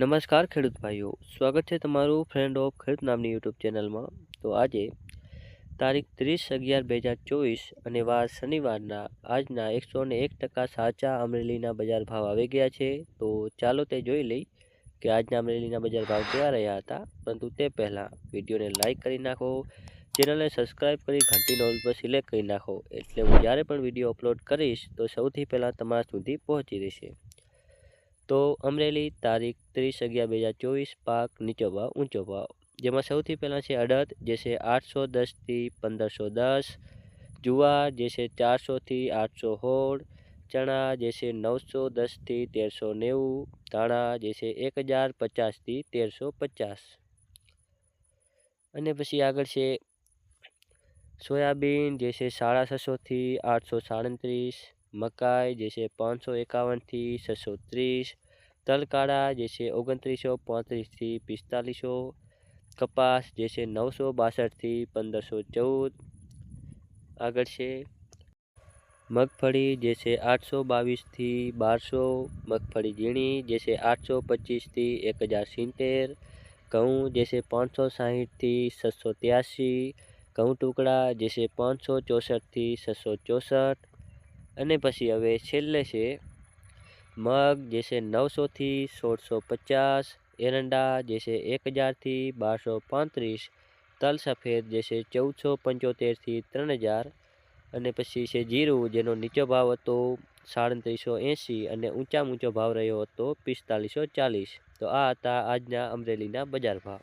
નમસ્કાર ખેડૂત ભાઈઓ, સ્વાગત છે તમારું ફ્રેન્ડ ઓફ ખેડૂત નામની યુટ્યુબ ચેનલમાં. તો આજે તારીખ ત્રીસ અગિયાર બે હજાર ચોવીસ અને વાર શનિવારના, આજના એકસો ને એક ટકા સાચા અમરેલીના બજાર ભાવ આવી ગયા છે. તો ચાલો તે જોઈ લઈ કે આજના અમરેલીના બજાર ભાવ કેવા રહ્યા હતા. પરંતુ તે પહેલાં વિડીયોને લાઇક કરી નાખો, ચેનલને સબસ્ક્રાઈબ કરી ઘંટી નોલ પર સિલેક્ટ કરી નાખો. એટલે હું જ્યારે પણ વીડિયો અપલોડ કરીશ, તો સૌથી પહેલાં તમારા સુધી પહોંચી રહેશે તો અમરેલી તારીખ ત્રીસ અગિયાર બે હજાર ચોવીસ, પાક નીચો ભાવ, ઊંચો ભાવ. જેમાં સૌથી પહેલાં છે અડદ, જે છે આઠસો દસથી પંદરસો દસ. જુવાર, જે છે ચારસોથી આઠસો સોળ. ચણા, જે છે નવસો દસથી તેરસો નેવું. ધાણા, જે છે એક હજાર પચાસથી તેરસો પચાસ. અને પછી આગળ છે સોયાબીન, જે છે સાડા છસોથી આઠસો સાડત્રીસ. મકાઈ, જે છે પાંચસો એકાવનથી છસો ત્રીસ. તલકાળા, જે છે ઓગણત્રીસો પાંત્રીસથી પિસ્તાલીસો. કપાસ, જે છે નવસો બાસઠથી પંદરસો ચૌદ. આગળ છે મગફળી, જે છે આઠસો બાવીસથી બારસો. મગફળી ઝીણી, જે છે આઠસો પચીસથી એક હજાર સિત્તેર. ઘઉં, જે છે પાંચસો સાહીઠથી છસો ત્યાસી. ઘઉં ટુકડા, જે છે પાંચસો ચોસઠથી છસો ચોસઠ. અને પછી હવે છેલ્લે છે મગ, જે છે નવસોથી સોળસો પચાસ એરંડા, જે છે એક હજારથી બારસો પાંત્રીસ તલ સફેદ, જે છે ચૌદસો પંચોતેરથી ત્રણ હજાર અને પછી છે જીરું, જેનો નીચો ભાવ હતો સાડત્રીસો એંસી અને ઊંચા ઊંચો ભાવ રહ્યો હતો પિસ્તાલીસો ચાલીસ. તો આ હતા આજના અમરેલીના બજાર ભાવ.